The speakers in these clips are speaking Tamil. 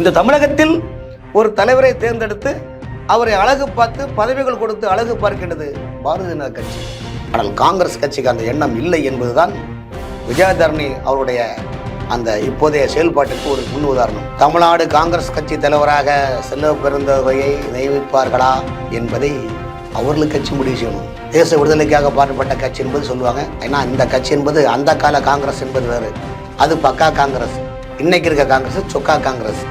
இந்த தமிழகத்தில் ஒரு தலைவரை தேர்ந்தெடுத்து அவரை அழகு பார்த்து பதவிகள் கொடுத்து அழகு பார்க்கின்றது பாரதிய ஜனதா கட்சி. ஆனால் காங்கிரஸ் கட்சிக்கு அந்த எண்ணம் இல்லை என்பதுதான் விஜயதரணி அவருடைய அந்த இப்போதைய செயல்பாட்டுக்கு ஒரு முன் உதாரணம். தமிழ்நாடு காங்கிரஸ் கட்சி தலைவராக செல்வ பெருந்தகையை நியமிப்பார்களா என்பதை அவர்களுக்கு கட்சி முடிவு செய்யணும். தேச விடுதலைக்காக பாடுபட்ட கட்சி என்பது சொல்லுவாங்க. ஏன்னா இந்த கட்சி என்பது அந்த கால காங்கிரஸ் என்பது வேறு. அது பக்கா காங்கிரஸ். இன்னைக்கு இருக்க காங்கிரஸ் சொக்கா காங்கிரஸ்.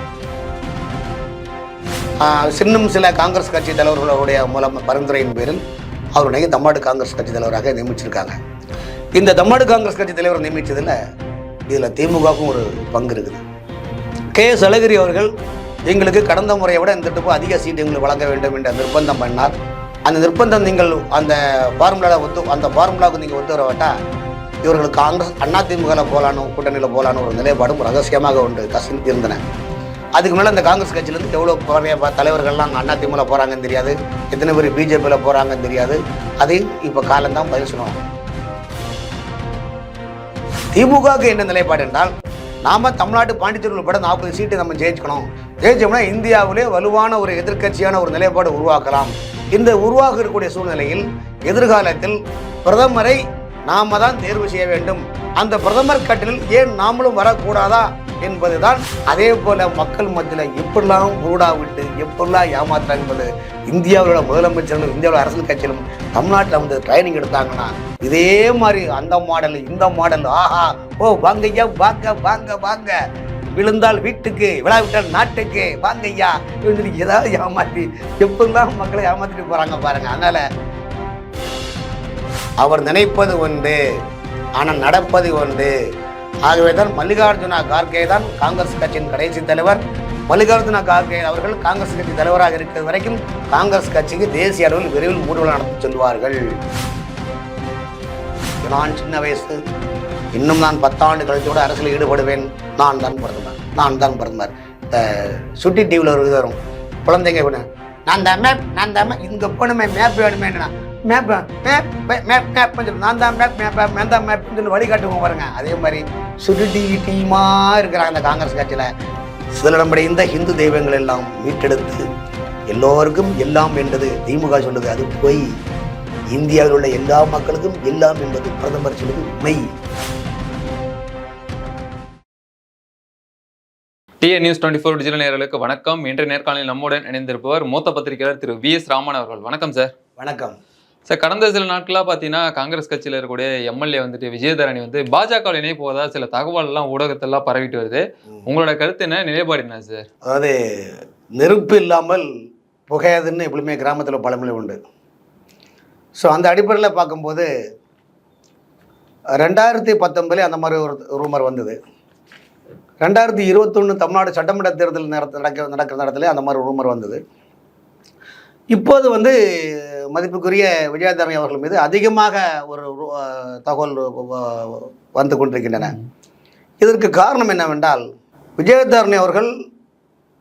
இன்னும் சில காங்கிரஸ் கட்சி தலைவர்களுடைய மூலம் பரிந்துரையின் பேரில் அவருடைய தமிழ்நாடு காங்கிரஸ் கட்சி தலைவராக நியமிச்சிருக்காங்க. இந்த தமிழ்நாடு காங்கிரஸ் கட்சி தலைவர் நியமித்ததில் இதில் திமுகவுக்கும் ஒரு பங்கு இருக்குது. கே எஸ் அழகிரி அவர்கள் எங்களுக்கு கடந்த முறையை விட இந்த திட்டம் அதிக சீட்டு எங்களுக்கு வழங்க வேண்டும் என்ற நிர்பந்தம் பண்ணார். அந்த நிர்பந்தம் நீங்கள் அந்த ஃபார்முலாவில் ஒத்து அந்த ஃபார்முலாவுக்கு நீங்கள் ஒத்து வரவிட்டா? இவர்கள் காங்கிரஸ் அண்ணா திமுகவில் போகலான்னு கூட்டணியில் போகலான்னு ஒரு நிலைப்பாடும் ரகசியமாக உண்டு கசின் இருந்தன. அதுக்கு மேலே அந்த காங்கிரஸ் கட்சியிலேருந்து எவ்வளோ பழைய ப- தலைவர்கள்லாம் அண்ணா திமுக போகிறாங்கன்னு தெரியாது. எத்தனை பேர் பிஜேபியில் போகிறாங்கன்னு தெரியாது. அதையும் இப்போ காலம்தான் பதில் சொல்லுவாங்க. திமுகவுக்கு என்ன நிலைப்பாடு என்றால் நாம் தமிழ்நாட்டு பாண்டிச்சேரி உட்பட நாற்பது சீட்டு நம்ம ஜெயிச்சுக்கணும். ஜெயிச்சோம்னா இந்தியாவிலே வலுவான ஒரு எதிர்க்கட்சியான ஒரு நிலைப்பாடு உருவாக்கலாம். இந்த உருவாக இருக்கக்கூடிய சூழ்நிலையில் எதிர்காலத்தில் பிரதமரை நாம தான் தேர்வு செய்ய வேண்டும். அந்த பிரதமர் கட்டில் ஏன் நாமளும் வரக்கூடாதா? என்பதுதான் அதே போல மக்கள் மத்தியில் எப்படிலாம் உருடா விட்டு எப்படிலாம் ஏமாத்துறாங்க என்பது இந்தியாவோட முதலமைச்சர்களும் இந்தியாவோட அரசியல் கட்சியிலும் தமிழ்நாட்டில் வந்து ட்ரைனிங் எடுத்தாங்கன்னா இதே மாதிரி அந்த மாடல் இந்த மாடல் ஆஹா ஓ வாங்க ஐயா வாங்க வாங்க வாங்க. விழுந்தால் வீட்டுக்கு விழாவிட்டால் நாட்டுக்கு வாங்க ஐயா இவங்க ஏதாவது ஏமாற்றி எப்படிலாம் மக்களை ஏமாத்திட்டு போறாங்க பாருங்க. அதனால அவர் நினைப்பது ஒன்று ஆனால் நடப்பது ஒன்று ஆகவே தான் மல்லிகார்ஜுனா கார்கே தான் காங்கிரஸ் கட்சியின் கடைசி தலைவர். மல்லிகார்ஜுனா கார்கே அவர்கள் காங்கிரஸ் கட்சி தலைவராக இருக்கிற வரைக்கும் காங்கிரஸ் கட்சிக்கு தேசிய அளவில் விரைவில் ஊர்வலம் நடத்தி சொல்வார்கள். நான் சின்ன வயசு இன்னும் நான் பத்தாண்டு கழித்து கூட அரசியல் ஈடுபடுவேன். நான் தான் பிரதமர் நான் தான் பிரதமர். இந்த சுட்டி டிவியில் ஒரு இது வரும். குழந்தைங்க நான் தான் மேப் நான் தான் மேப் இங்கே போகணுமே மேப் வேணுமே மேப் மேப் மேப் மேப் சொல்லி நான் தான் மேப் மேப் நான் தான் மேப் சொல்லி வழிகாட்டுவோம் பாருங்க. அதே மாதிரி சுட்டி டிவி டீமா இருக்கிறாங்க அந்த காங்கிரஸ் கட்சியில். சில நம்முடைய இந்த ஹிந்து தெய்வங்கள் எல்லாம் மீட்டெடுத்து எல்லோருக்கும் எல்லாம் என்றது திமுக சொல்லுது அது பொய். இந்தியாவில் உள்ள எல்லா மக்களுக்கும் எல்லாம் என்பது பிரதமர் சொல்வது மெய் TN news twenty four digital நேயர்களுக்கு வணக்கம். இன்றைய நேர்காணலில் நம்முடன் இணைந்திருப்பவர் மூத்த பத்திரிகையாளர் திரு வி எஸ் ராமன் அவர்கள். வணக்கம் சார். வணக்கம். சார் கடந்த சில நாட்களாக பார்த்தீங்கன்னா காங்கிரஸ் கட்சியில் இருக்கக்கூடிய எம்எல்ஏ வந்துட்டு விஜயதரணி வந்து பாஜக இணைய போவதா சில தகவல்லாம் ஊடகத்தெல்லாம் பரவிட்டு வருது. உங்களோட கருத்து என்ன? நிலைப்பாடு என்ன சார்? அதாவது நெருப்பு இல்லாமல் புகையாதுன்னு எப்பவுமே கிராமத்தில் பழமொழி உண்டு. ஸோ அந்த அடிப்படையில் பார்க்கும்போது ரெண்டாயிரத்தி பத்தொன்பதுல அந்த மாதிரி ஒரு ரூமர் வந்தது. ரெண்டாயிரத்தி இருபத்தொன்று தமிழ்நாடு சட்டமன்ற தேர்தல் நடத்த நடக்க நடக்கிற நேரத்தில் அந்த மாதிரி ரூமர் வந்தது. இப்போது வந்து மதிப்புக்குரிய விஜயதரணி அவர்கள் மீது அதிகமாக ஒரு தகவல் வந்து கொண்டிருக்கின்றன. இதற்கு காரணம் என்னவென்றால் விஜயதரணி அவர்கள்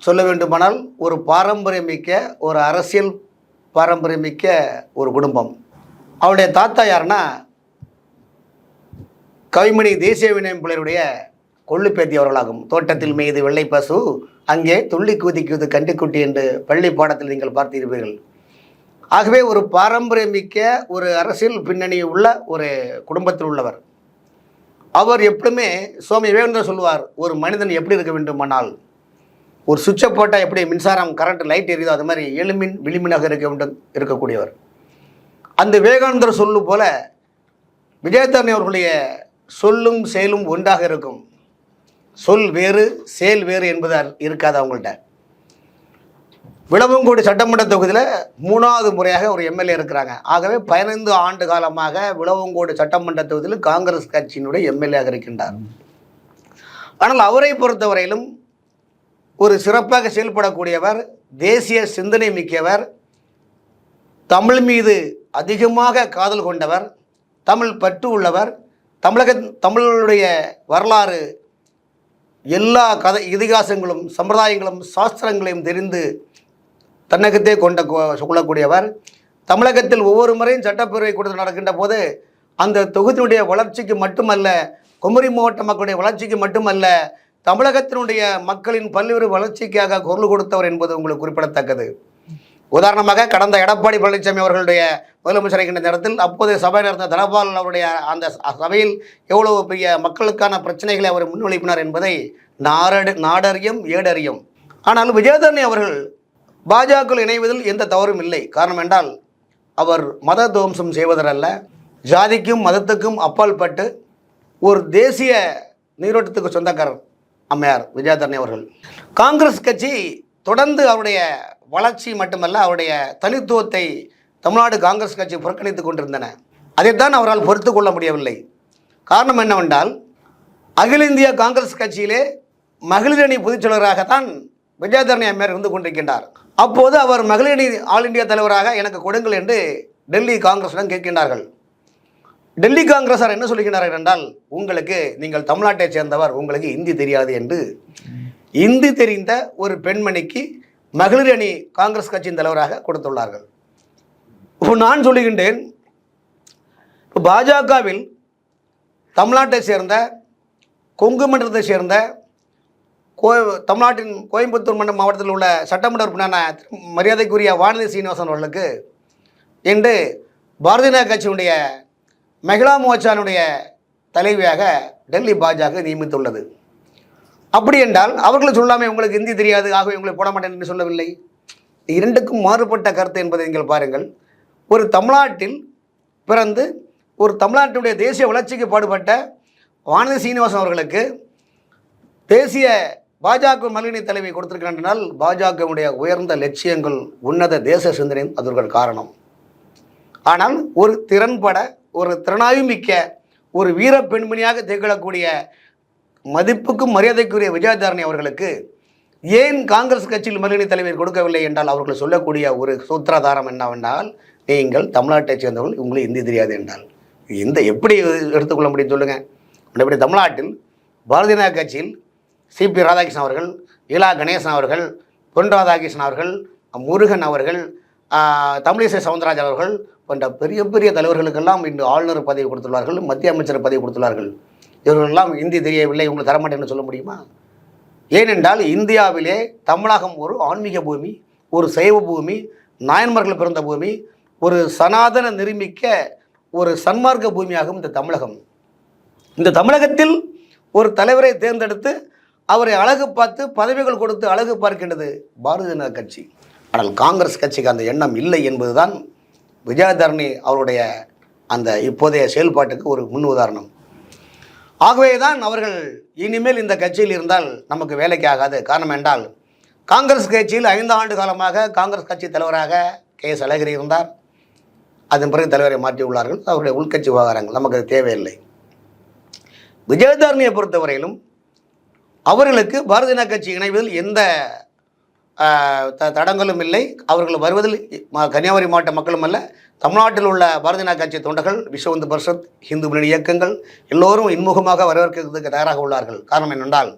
சொல்ல வேண்டுமானால் ஒரு பாரம்பரியமிக்க ஒரு அரசியல் பாரம்பரியமிக்க ஒரு குடும்பம். அவருடைய தாத்தா யாருன்னா கவிமணி தேசிய வினயம் பிள்ளையுடைய கொள்ளுப்பேத்தியவர்களாகும் தோட்டத்தில் மீது வெள்ளை பசு அங்கே துள்ளி குதிக்குது கண்டுக்குட்டி என்று பள்ளி பாடத்தில் நீங்கள் பார்த்திருப்பீர்கள். ஆகவே ஒரு பாரம்பரியமிக்க ஒரு அரசியல் பின்னணி உள்ள ஒரு குடும்பத்தில் உள்ளவர். அவர் எப்பவுமே சுவாமி விவேகானந்தர் சொல்லுவார் ஒரு மனிதன் எப்படி இருக்க வேண்டுமானால் ஒரு சுவிட்சை போட்டால் எப்படி மின்சாரம் கரண்ட் லைட் எரியுதோ அது மாதிரி எலுமின் விளிமினாக இருக்க வேண்டும் இருக்கக்கூடியவர். அந்த விவேகானந்தர் சொல்லு போல விஜயதாரணி அவர்களுடைய சொல்லும் செயலும் ஒன்றாக இருக்கும். சொல் வேறு செயல் வேறு என்பது இருக்காது அவங்கள்ட்ட விளவங்கோடு சட்டமன்ற தொகுதியில் மூணாவது முறையாக ஒரு எம்எல்ஏ இருக்கிறாங்க. ஆகவே பதினைந்து ஆண்டு காலமாக விளவங்கோடு சட்டமன்ற தொகுதியில் காங்கிரஸ் கட்சியினுடைய எம்எல்ஏயாக இருக்கின்றார். ஆனால் அவரை பொறுத்தவரையிலும் ஒரு சிறப்பாக செயல்படக்கூடியவர் தேசிய சிந்தனை மிக்கவர் தமிழ் மீது அதிகமாக காதல் கொண்டவர் தமிழ் பற்று உள்ளவர் தமிழக தமிழருடைய வரலாறு எல்லா கதை இதிகாசங்களும் சம்பிரதாயங்களும் சாஸ்திரங்களையும் தெரிந்து தன்னகத்தே கொண்ட கொள்ளக்கூடியவர். தமிழகத்தில் ஒவ்வொரு முறையும் சட்டப்பேரவை கூட்டத்தில் நடக்கின்ற போது அந்த தொகுதியினுடைய வளர்ச்சிக்கு மட்டுமல்ல குமரி மாவட்ட மக்களுடைய வளர்ச்சிக்கு மட்டுமல்ல தமிழகத்தினுடைய மக்களின் பல்வேறு வளர்ச்சிக்காக குரல் கொடுத்தவர் என்பது உங்களுக்கு குறிப்பிடத்தக்கது. உதாரணமாக கடந்த எடப்பாடி பழனிசாமி அவர்களுடைய முதலமைச்சர் இருக்கின்ற நேரத்தில் அப்போதைய சபையில் நடந்த தனபால் அவருடைய அந்த சபையில் எவ்வளவு பெரிய மக்களுக்கான பிரச்சனைகளை அவர் முன்வழிப்பினார் என்பதை நாரடு நாடறியும் ஏடறியும். ஆனால் விஜயதரணி அவர்கள் பாஜக இணைவதில் எந்த தவறும் இல்லை. காரணம் என்றால் அவர் மத துவம்சம் செய்வதல்ல ஜாதிக்கும் மதத்துக்கும் அப்பால் பட்டு ஒரு தேசிய நீரோட்டத்துக்கு சொந்தக்காரர் அம்மையார் விஜயதரணி அவர்கள். காங்கிரஸ் கட்சி தொடர்ந்து அவருடைய வளர்ச்சி மட்டுமல்ல அவருடைய தனித்துவத்தை தமிழ்நாடு காங்கிரஸ் கட்சி புறக்கணித்து கொண்டிருந்தன. அதைத்தான் அவரால் பொறுத்து கொள்ள முடியவில்லை. காரணம் என்னவென்றால் அகில இந்திய காங்கிரஸ் கட்சியிலே மகளிர் அணி பொதுச் விஜயதரணி அம்மையார் இருந்து கொண்டிருக்கின்றார். அப்போது அவர் மகளிர் அணி ஆல் இந்தியா தலைவராக எனக்கு கொடுங்கள் என்று டெல்லி காங்கிரஸிடம் கேட்கின்றார்கள். டெல்லி காங்கிரஸார் என்ன சொல்லுகிறார்கள் என்றால் உங்களுக்கு நீங்கள் தமிழ்நாட்டை சேர்ந்தவர் உங்களுக்கு இந்தி தெரியாது என்று. இந்தி தெரிந்த ஒரு பெண்மணிக்கு மகளிர் அணி காங்கிரஸ் கட்சியின் தலைவராக கொடுத்துள்ளார்கள். இப்போ நான் சொல்லுகின்றேன் இப்போ பாஜகவில் தமிழ்நாட்டை சேர்ந்த கொங்கு மன்றத்தை சேர்ந்த கோ தமிழ்நாட்டின் கோயம்புத்தூர் மண்டல மாவட்டத்தில் உள்ள சட்டமன்ற உறுப்பினரான மரியாதைக்குரிய வானதி சீனிவாசன் அவர்களுக்கு இன்று பாரதிய ஜனதா கட்சியினுடைய மகிழா மோர்ச்சானுடைய தலைவியாக டெல்லி பாஜக நியமித்துள்ளது. அப்படி என்றால் அவர்களை சொல்லாமல் உங்களுக்கு ஹிந்தி தெரியாது ஆகவே உங்களை போட மாட்டேன் என்று சொல்லவில்லை. இரண்டுக்கும் மாறுபட்ட கருத்து என்பதை நீங்கள் பாருங்கள். ஒரு தமிழ்நாட்டில் பிறந்து ஒரு தமிழ்நாட்டினுடைய தேசிய வளர்ச்சிக்கு பாடுபட்ட வானதி சீனிவாசன் அவர்களுக்கு தேசிய பாஜக மகளிரணி தலைமை கொடுத்திருக்கின்றனால் பாஜகவுடைய உயர்ந்த லட்சியங்கள் உன்னத தேச சிந்தனையும் அதற்கு காரணம். ஆனால் ஒரு திறன்பட ஒரு திறனாய்மிக்க ஒரு வீர பெண்மணியாக திகழக்கூடிய மதிப்புக்கும் மரியாதைக்குரிய விஜயதாரணி அவர்களுக்கு ஏன் காங்கிரஸ் கட்சியில் மகளிர் தலைவர் கொடுக்கவில்லை என்றால் அவர்கள் சொல்லக்கூடிய ஒரு சூத்திராதாரம் என்னவென்றால் நீங்கள் தமிழ்நாட்டைச் சேர்ந்தவர்கள் உங்களுக்கு இந்தி தெரியாது என்றால். இந்த எப்படி எடுத்துக்கொள்ள முடியும் சொல்லுங்கள் மற்றபடி தமிழ்நாட்டில் பாரதிய ஜனதா கட்சியில் சிபி ராதாகிருஷ்ணன் அவர்கள் இலா கணேசன் அவர்கள் பொன் ராதாகிருஷ்ணன் அவர்கள் முருகன் அவர்கள் தமிழிசை சவுந்தரராஜன் அவர்கள் போன்ற பெரிய பெரிய தலைவர்களுக்கெல்லாம் இன்று ஆளுநர் பதவி கொடுத்துள்ளார்கள் மத்திய அமைச்சர் பதவி கொடுத்துள்ளார்கள். இவர்களெல்லாம் இந்தி தெரியவில்லை உங்களுக்கு தரமாட்டேன்னு சொல்ல முடியுமா? ஏனென்றால் இந்தியாவிலே தமிழகம் ஒரு ஆன்மீக பூமி ஒரு சைவ பூமி நாயன்மார்கள் பிறந்த பூமி ஒரு சனாதன நிருமிக்க ஒரு சன்மார்க்க பூமியாகும் இந்த தமிழகம். இந்த தமிழகத்தில் ஒரு தலைவரை தேர்ந்தெடுத்து அவரை அழகு பார்த்து பதவிகள் கொடுத்து அழகு பார்க்கின்றது பாரதிய ஜனதா கட்சி. ஆனால் காங்கிரஸ் கட்சிக்கு அந்த எண்ணம் இல்லை என்பதுதான் விஜயதரணி அவருடைய அந்த இப்போதைய செயல்பாட்டுக்கு ஒரு முன் உதாரணம் ஆகவே தான் அவர்கள் இனிமேல் இந்த கட்சியில் இருந்தால் நமக்கு வேலைக்கு ஆகாது. காரணம் என்றால் காங்கிரஸ் கட்சியில் ஐந்து ஆண்டு காலமாக காங்கிரஸ் கட்சி தலைவராக கே எஸ் அழகிரி இருந்தார். அதன் பிறகு தலைவரை மாற்றியுள்ளார்கள். அவருடைய உள்கட்சி விவகாரங்கள் நமக்கு அது தேவையில்லை. விஜயதாரணியை பொறுத்தவரையிலும் அவர்களுக்கு பாரதிய கட்சி இணைவதில் எந்த த தடங்களும் இல்லை. அவர்கள் வருவதில் கன்னியாகுமரி மாவட்ட மக்களும் அல்ல தமிழ்நாட்டில் உள்ள பாரதிய ஜனதா கட்சி தொண்டர்கள் விஸ்வந்து பரிஷத் இந்து முன்னணி இயக்கங்கள் எல்லோரும் இன்முகமாக வரவேற்கிறதுக்கு தயாராக உள்ளார்கள். காரணம் என்னென்றால்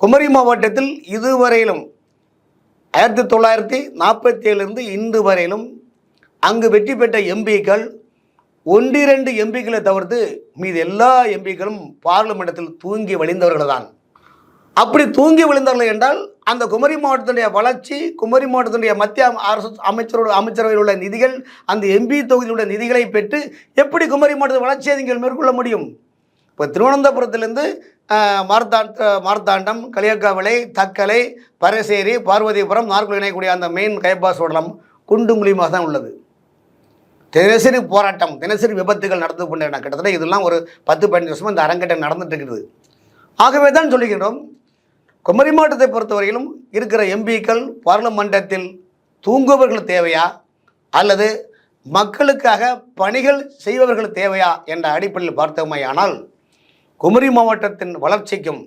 குமரி மாவட்டத்தில் இதுவரையிலும் ஆயிரத்தி தொள்ளாயிரத்தி நாற்பத்தி ஏழுலேருந்து இன்று வரையிலும் அங்கு வெற்றி பெற்ற எம்பிக்கள் ஒன்றிரண்டு எம்பிக்களை தவிர்த்து மீது எல்லா எம்பிக்களும் பார்லிமெண்டத்தில் தூங்கி வழிந்தவர்கள் தான் அப்படி தூங்கி விழுந்தார்கள் என்றால் அந்த குமரி மாவட்டத்தினுடைய வளர்ச்சி குமரி மாவட்டத்தினுடைய மத்திய அரசு அமைச்சரோட அமைச்சரவையில் உள்ள நிதிகள் அந்த எம்பி தொகுதியிலுள்ள நிதிகளை பெற்று எப்படி குமரி மாவட்டத்தில் வளர்ச்சியை நீங்கள் மேற்கொள்ள முடியும்? இப்போ திருவனந்தபுரத்திலேருந்து மார்த்தாண்ட மார்த்தாண்டம் களியக்காவிளை தக்கலை பரசேரி பார்வதிபுரம் நார்குல் இணையக்கூடிய அந்த மெயின் கைபாஸ் ஓடலம் குண்டு மூலியமாக தான் உள்ளது. தினசரி போராட்டம் தினசரி விபத்துகள் நடந்து கொண்டிருக்கின்றன கிட்டத்தட்ட இதெல்லாம் ஒரு பத்து பதினஞ்சு வருஷமாக இந்த அரங்கேற்றம் நடந்துட்டு இருக்குது. ஆகவே தான் சொல்லுகின்றோம் குமரி மாவட்டத்தை பொறுத்தவரையிலும் இருக்கிற எம்பிக்கள் பாராளுமன்றத்தில் தூங்குபவர்கள் தேவையா? அல்லது மக்களுக்காக பணிகள் செய்பவர்கள் தேவையா? என்ற அடிப்படையில் பார்த்தோமேயானால் குமரி மாவட்டத்தின் வளர்ச்சிக்கும்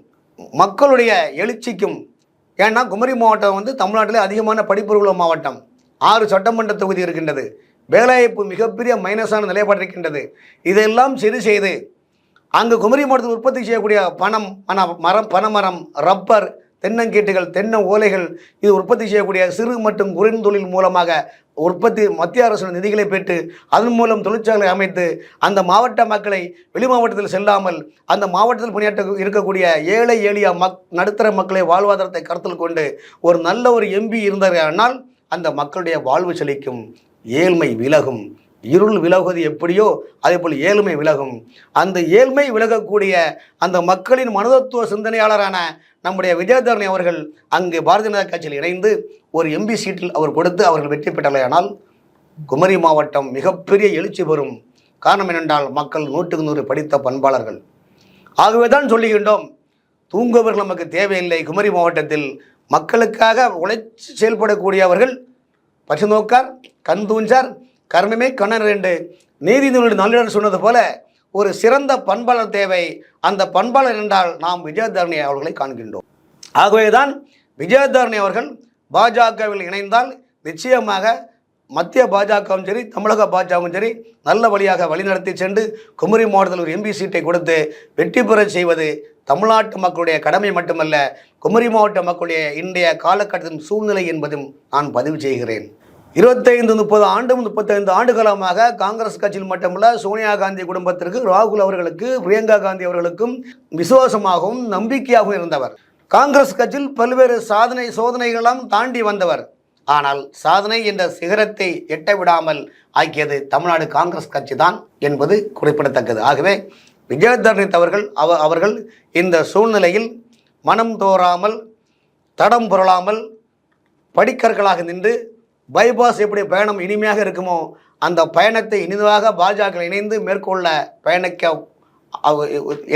மக்களுடைய எழுச்சிக்கும் ஏன்னா குமரி மாவட்டம் வந்து தமிழ்நாட்டிலே அதிகமான படிப்பறிவுள்ள மாவட்டம். ஆறு சட்டமன்ற தொகுதி இருக்கின்றது. வேலைவாய்ப்பு மிகப்பெரிய மைனஸான நிலைப்பாடு இருக்கின்றது. இதெல்லாம் சரி செய்து அங்கு குமரி மாவட்டத்தில் உற்பத்தி செய்யக்கூடிய பணம் ஆனால் மரம் பனைமரம் ரப்பர் தென்னங்கீட்டுகள் தென்ன ஓலைகள் இது உற்பத்தி செய்யக்கூடிய சிறு மற்றும் குறுந்தொழில் மூலமாக உற்பத்தி மத்திய அரசு நிதிகளை பெற்று அதன் மூலம் தொழிற்சாலை அமைத்து அந்த மாவட்ட மக்களை வெளி மாவட்டத்தில் செல்லாமல் அந்த மாவட்டத்தில் பணியாற்ற இருக்கக்கூடிய ஏழை எளிய மக் நடுத்தர மக்களை வாழ்வாதாரத்தை கருத்தில் கொண்டு ஒரு நல்ல ஒரு எம்பி இருந்தார்கள் அந்த மக்களுடைய வாழ்வு செழிக்கும் ஏழ்மை விலகும். இருள் விலகுவது எப்படியோ அதே போல் ஏழ்மை விலகும். அந்த ஏழ்மை விலகக்கூடிய அந்த மக்களின் மனதத்துவ சிந்தனையாளரான நம்முடைய விஜயதரணி அவர்கள் அங்கு பாரதிய ஜனதா கட்சியில் இணைந்து ஒரு எம்பி சீட்டில் அவர் கொடுத்து அவர்கள் வெற்றி பெற்றலையானால் குமரி மாவட்டம் மிகப்பெரிய எழுச்சி பெறும். காரணம் என்னென்றால் மக்கள் நூற்றுக்கு நூறு படித்த பண்பாளர்கள். ஆகவே தான் சொல்லுகின்றோம் தூங்குபவர்கள் நமக்கு தேவையில்லை. குமரி மாவட்டத்தில் மக்களுக்காக உழைச்சி செயல்படக்கூடியவர்கள் பசு நோக்கார் கண் தூஞ்சார் கர்மமே கண்ணன் ரெண்டு. நீதிநூலின் நல்லிடர் சொன்னது போல ஒரு சிறந்த பண்பாளர் தேவை. அந்த பண்பாளர் என்றால் நாம் விஜயதரணி அவர்களை காண்கின்றோம். ஆகவேதான் விஜயதரணி அவர்கள் பாஜகவில் இணைந்தால் நிச்சயமாக மத்திய பாஜகவும் சரி தமிழக பாஜகவும் சரி நல்ல வழியாக வழிநடத்தி சென்று குமரி மாவட்டத்தில் ஒரு எம்பி சீட்டை கொடுத்து வெற்றி பெறச் செய்வது தமிழ்நாட்டு மக்களுடைய கடமை மட்டுமல்ல குமரி மாவட்ட மக்களுடைய இன்றைய காலகட்டத்தின் சூழ்நிலை என்பதும் நான் பதிவு செய்கிறேன். இருபத்தைந்து முப்பது ஆண்டு முப்பத்தைந்து ஆண்டு காலமாக காங்கிரஸ் கட்சியில் மட்டுமல்ல சோனியா காந்தி குடும்பத்திற்கு ராகுல் அவர்களுக்கு பிரியங்கா காந்தி அவர்களுக்கும் விசுவாசமாகவும் நம்பிக்கையாகவும் இருந்தவர். காங்கிரஸ் கட்சியில் பல்வேறு சாதனை சோதனைகளெல்லாம் தாண்டி வந்தவர். ஆனால் சாதனை என்ற சிகரத்தை எட்ட விடாமல் ஆக்கியது தமிழ்நாடு காங்கிரஸ் கட்சி தான் என்பது குறிப்பிடத்தக்கது. ஆகவே விஜயதரணி அவர்கள் அவ அவர்கள் இந்த சூழ்நிலையில் மனம் தோறாமல் தடம் புரளாமல் படிக்கற்களாக நின்று பைபாஸ் எப்படி பயணம் இனிமையாக இருக்குமோ அந்த பயணத்தை இனிதாக பாஜக இணைந்து மேற்கொள்ள பயணிக்க அவ-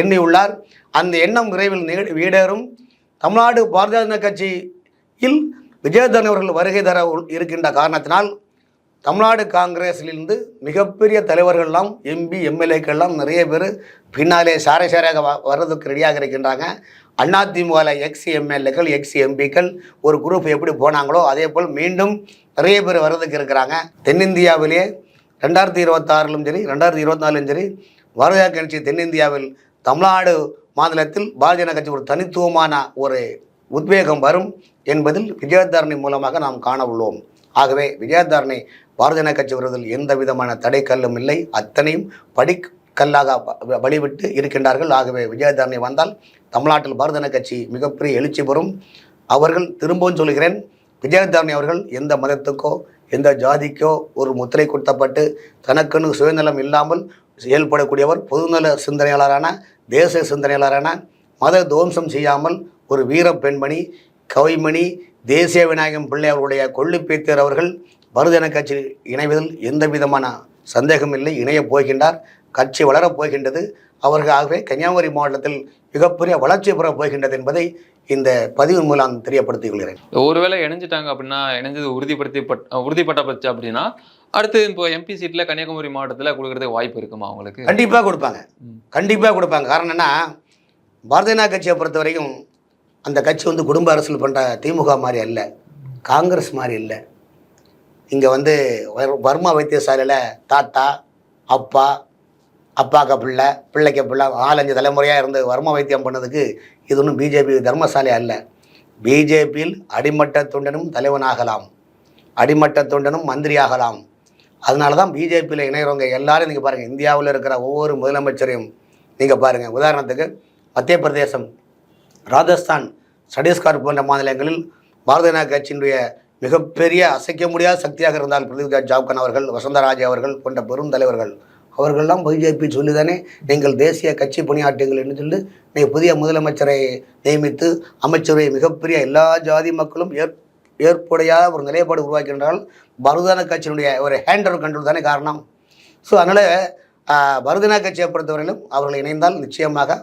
எண்ணியுள்ளார். அந்த எண்ணம் விரைவில் வீடேறும். தமிழ்நாடு பாரதிய ஜனதா கட்சியில் விஜயதரணி அவர்கள் வருகை தர இருக்கின்ற காரணத்தினால் தமிழ்நாடு காங்கிரஸிலிருந்து மிகப்பெரிய தலைவர்கள்லாம் எம்பி எம்எல்ஏக்கள்லாம் நிறைய பேர் பின்னாலே சாரை சாரையாக வ- வர்றதுக்கு ரெடியாக இருக்கின்றாங்க. அதிமுகவில் எக்ஸ் எம்எல்ஏக்கள் எக்ஸ் எம்பிக்கள் ஒரு குரூப் எப்படி போனாங்களோ அதே போல் மீண்டும் நிறைய பேர் வர்றதுக்கு இருக்கிறாங்க. தென்னிந்தியாவிலே ரெண்டாயிரத்தி இருபத்தாறிலும் சரி ரெண்டாயிரத்தி இருபத்தினாலும் சரி பாரதிய கட்சி தென்னிந்தியாவில் தமிழ்நாடு மாநிலத்தில் பாரதிய ஜனதா கட்சி ஒரு தனித்துவமான ஒரு உத்வேகம் வரும் என்பதில் விஜயதாரணி மூலமாக நாம் காண உள்ளோம் ஆகவே விஜயதாரணி பாரதிய ஜனதா கட்சி வருவதில் எந்த விதமான தடைக்கல்லும் இல்லை. அத்தனையும் படிக்கல்லாக வழிவிட்டு இருக்கின்றார்கள். ஆகவே விஜயதாரணி வந்தால் தமிழ்நாட்டில் பாரதிய ஜன கட்சி மிகப்பெரிய எழுச்சி பெறும். அவர்கள் திரும்பவும் சொல்கிறேன் விஜயதாரணி அவர்கள் எந்த மதத்துக்கோ எந்த ஜாதிக்கோ ஒரு முத்திரை குத்தப்பட்டு தனக்குன்னு சுயநலம் இல்லாமல் செயல்படக்கூடியவர் பொதுநல சிந்தனையாளரான தேச சிந்தனையாளரான மத துவம்சம் செய்யாமல் ஒரு வீர பெண்மணி கவிமணி தேசிய விநாயகம் பிள்ளை அவர்களுடைய கொள்ளுப்பேத்தர் அவர்கள் பருதன கட்சி இணைவதில் எந்த விதமான சந்தேகம் இல்லை. இணையப் போகின்றார் கட்சி வளரப் போகின்றது. அவர்களாகவே கன்னியாகுமரி மாவட்டத்தில் மிகப்பெரிய வளர்ச்சி பெறப் போகின்றது என்பதை இந்த பதிவு மூலம் தெரியப்படுத்திக் கொள்கிறேன். ஒருவேளை இணைஞ்சிட்டாங்க அப்படின்னா இணைஞ்சது உறுதிப்படுத்தி உறுதிப்பட்ட பட்சம் அப்படின்னா அடுத்து இப்போ எம்பி சீட்ல கன்னியாகுமரி மாவட்டத்துல கொடுக்கறதுக்கு வாய்ப்பு இருக்குமா அவங்களுக்கு கண்டிப்பாக கொடுப்பாங்க. கண்டிப்பாக கொடுப்பாங்க. காரணம் என்ன பாரதிய ஜனதா கட்சியை பொறுத்த வரைக்கும் அந்த கட்சி வந்து குடும்ப அரசியல் பண்ணுற திமுக மாதிரி அல்ல காங்கிரஸ் மாதிரி இல்லை. இங்கே வந்து வர்- வர்மா வைத்தியசாலையில் தாத்தா அப்பா அப்பாக்க பிள்ளை பிள்ளைக்க பிள்ளை நாலஞ்சு தலைமுறையாக இருந்து வர்ம வைத்தியம் பண்ணதுக்கு இது ஒன்றும் பிஜேபி தர்மசாலை அல்ல. பிஜேபியில் அடிமட்ட தொண்டனும் தலைவனாகலாம். அடிமட்ட தொண்டனும் மந்திரி ஆகலாம் அதனால தான் பிஜேபியில் இணைகிறவங்க எல்லாரும் நீங்கள் பாருங்கள் இந்தியாவில் இருக்கிற ஒவ்வொரு முதலமைச்சரையும் நீங்கள் பாருங்கள் உதாரணத்துக்கு மத்திய பிரதேசம் ராஜஸ்தான் சத்தீஸ்கர் போன்ற மாநிலங்களில் பாரதிய ஜனதா கட்சியினுடைய மிகப்பெரிய அசைக்க முடியாத சக்தியாக இருந்தால் பிரதீப் ஜாவ்கன் அவர்கள் வசந்தராஜ் அவர்கள் போன்ற பெரும் தலைவர்கள் அவர்கள்லாம் பிஜேபி சொல்லிதானே நீங்கள் தேசிய கட்சி பணியாற்றுங்கள் என்று சொல்லி நீங்கள் புதிய முதலமைச்சரை நியமித்து அமைச்சரவை மிகப்பெரிய எல்லா ஜாதி மக்களும் ஏற் ஏற்புடையாக ஒரு நிலைப்பாடு உருவாக்கின்றால் பருதான கட்சியினுடைய ஒரு ஹேண்ட் ஓவர் கண்ட்ரோல் தானே காரணம். ஸோ அதனால் பருதனா கட்சியை பொறுத்தவரையிலும் அவர்கள் இணைந்தால் நிச்சயமாக